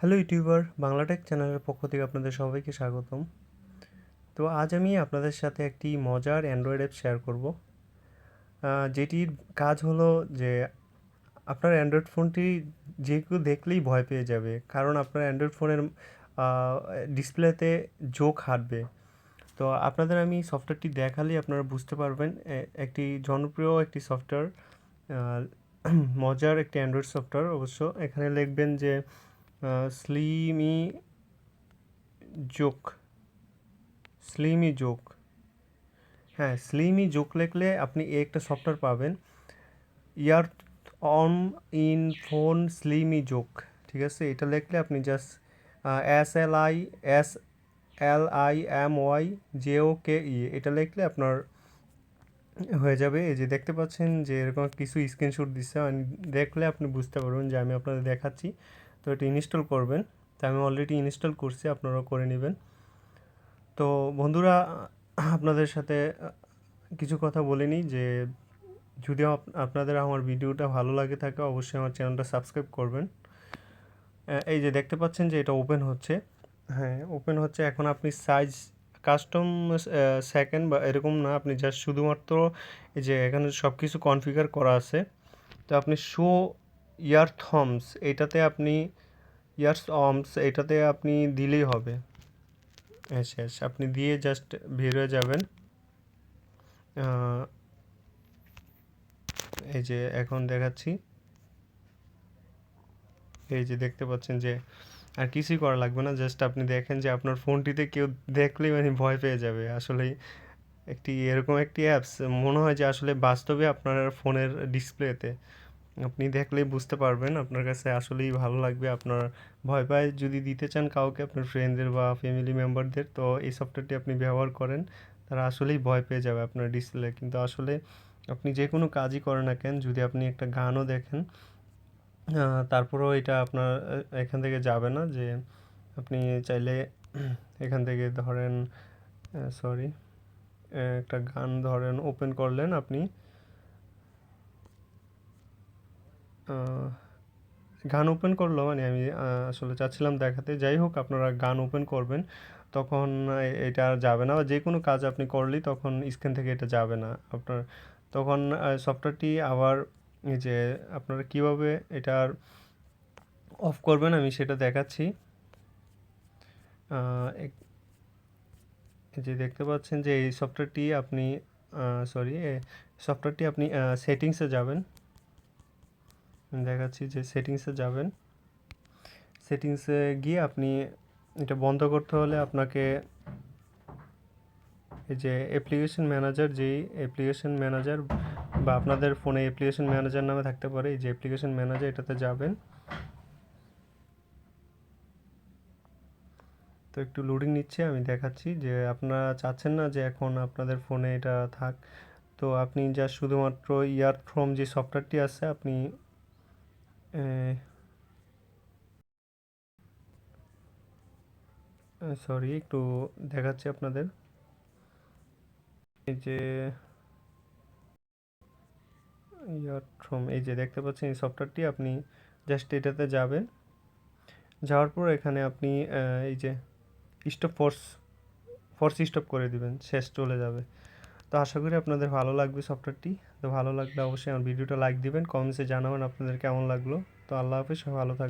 Hello YouTuber Bangla Tech চ্যানেলের পক্ষ থেকে আপনাদের সবাইকে স্বাগতম। তো আজ আমি আপনাদের সাথে একটি মজার অ্যান্ড্রয়েড অ্যাপ শেয়ার করব। যেটির কাজ হলো যে আপনার অ্যান্ড্রয়েড ফোনটি যে কেউ দেখলেই ভয় পেয়ে যাবে, কারণ আপনার অ্যান্ড্রয়েড ফোনের ডিসপ্লেতে জোক হাঁটবে। তো আপনাদের আমি সফটওয়্যারটি দেখালেই আপনারা বুঝতে পারবেন একটি জনপ্রিয় একটি সফটওয়্যার মজার একটি অ্যান্ড্রয়েড সফটওয়্যার অবশ্য এখানে লিখবেন যে স্লিমি জোক। স্লিমি জোক। হ্যাঁ স্লিমি জোক লিখলে আপনি একটা সফটওয়্যার পাবেন। ইয়ার অন ইন ফোন স্লিমি জোক, ঠিক আছে? এটা লিখলে আপনি just S L I, S L I M Y J O K E, এটা লিখলে আপনার হয়ে যাবে। এই যে দেখতে পাচ্ছেন যে এরকম কিছু স্ক্রিনশট দিচ্ছে দেখলে আপনি বুঝতে পারবেন যে আমি আপনাদের দেখাচ্ছি। এটা ইনস্টল করবেন। তো আমি অলরেডি ইনস্টল করছি, আপনারাও করে নেবেন। তো বন্ধুরা, আপনাদের সাথে, কিছু কথা বলে নিই যে, যদি আপ- আপনাদের আমার ভিডিওটা ভালো লাগে থাকে, অবশ্যই আমার চ্যানেলটা সাবস্ক্রাইব করবেন। এই যে দেখতে পাচ্ছেন যে এটা ওপেন হচ্ছে। হ্যাঁ ওপেন হচ্ছে। এখন আপনি সাইজ কাস্টম সেকেন্ড বা এরকম না, আপনি জাস্ট শুধুমাত্র এই যে এখানে সব কিছু কনফিগার করা আছে। তো আপনি শো ইয়ার থমস, এটাতে আপনি ইয়ার্স অমস, এটাতে আপনি দিলেই হবে। হ্যাঁ শেষ আপনি দিয়ে জাস্ট বের হয়ে যাবেন। এই যে এখন দেখাচ্ছি। এই যে দেখতে পাচ্ছেন যে, আর কিছুই করা লাগবে না জাস্ট আপনি দেখেন যে আপনার ফোনটিতে কেউ দেখলেই মানে ভয় পেয়ে যাবে। আসলেই একটি এরকম একটি অ্যাপস মনে হয় যে আসলে বাস্তবে আপনার ফোনের ডিসপ্লেতে আপনি দেখলেই বুঝতে পারবেন আপনার কাছে আসলেই ভালো লাগবে। আপনার ভয় পায় যদি দিতে চান কাউকে, আপনার ফ্রেন্ডদের বা ফ্যামিলি মেম্বারদের তো এই সফটওয়্যারটি আপনি ব্যবহার করেন, তারা আসলেই ভয় পেয়ে যাবে আপনার ডিসপ্লে কিন্তু আসলে আপনি যে কোনো কাজই করেন না কেন, যদি আপনি একটা গানও দেখেন তারপরেও এটা আপনার এখান থেকে যাবে না যে আপনি চাইলে এখান থেকে ধরেন সরি একটা গান ধরেন ওপেন করলেন আপনি গান ওপেন করল মানে আমি আসলে চাচ্ছিলাম দেখাতে। যাই হোক, আপনারা গান ওপেন করবেন। তখন এটা আর যাবে না। বা যে কোনো কাজ আপনি করলেই তখন স্ক্রিন থেকে এটা যাবে না আপনার। তখন সফটওয়্যারটি আবার যে আপনারা কীভাবে এটার অফ করবেন, আমি সেটা দেখাচ্ছি। যে দেখতে পাচ্ছেন যে এই সফটওয়্যারটি আপনি সরি সফটওয়্যারটি আপনি সেটিংসে যাবেন। দেখাচ্ছি যে সেটিংসে যাবেন। সেটিংসে গিয়ে আপনি এটা বন্ধ করতে হলে আপনাকে এই যে অ্যাপ্লিকেশন ম্যানেজার যেই অ্যাপ্লিকেশন ম্যানেজার বা আপনাদের ফোনে অ্যাপ্লিকেশন ম্যানেজার নামে থাকতে পারে, এই যে অ্যাপ্লিকেশন ম্যানেজার এটাতে যাবেন। তো একটু লোডিং নিচ্ছে, আমি দেখাচ্ছি যে আপনারা চাচ্ছেন না যে এখন আপনাদের ফোনে এটা থাক। তো আপনি যা শুধুমাত্র ইয়ার ফ্রম যে সফটওয়্যারটি আছে, আপনি সরি একটু দেখাচ্ছি আপনাদের। এই যে, ইয়ার ফ্রম এই যে দেখতে পাচ্ছেন, এই সফটওয়্যারটি আপনি জাস্ট এটাতে যাবেন। যাওয়ার পর এখানে আপনি এই যে স্টপ ফোর্স ফোর্স স্টপ করে দিবেন, শেষ চলে যাবে। তো আশা করি আপনাদের ভালো লাগবে সফটওয়্যারটি। তো ভালো লাগলে অবশ্যই আমার ভিডিওটা লাইক দিবেন কমেন্টসে জানাবেন আপনাদের কেমন লাগল। তো আল্লাহ হাফিজ ভালো থাকবেন।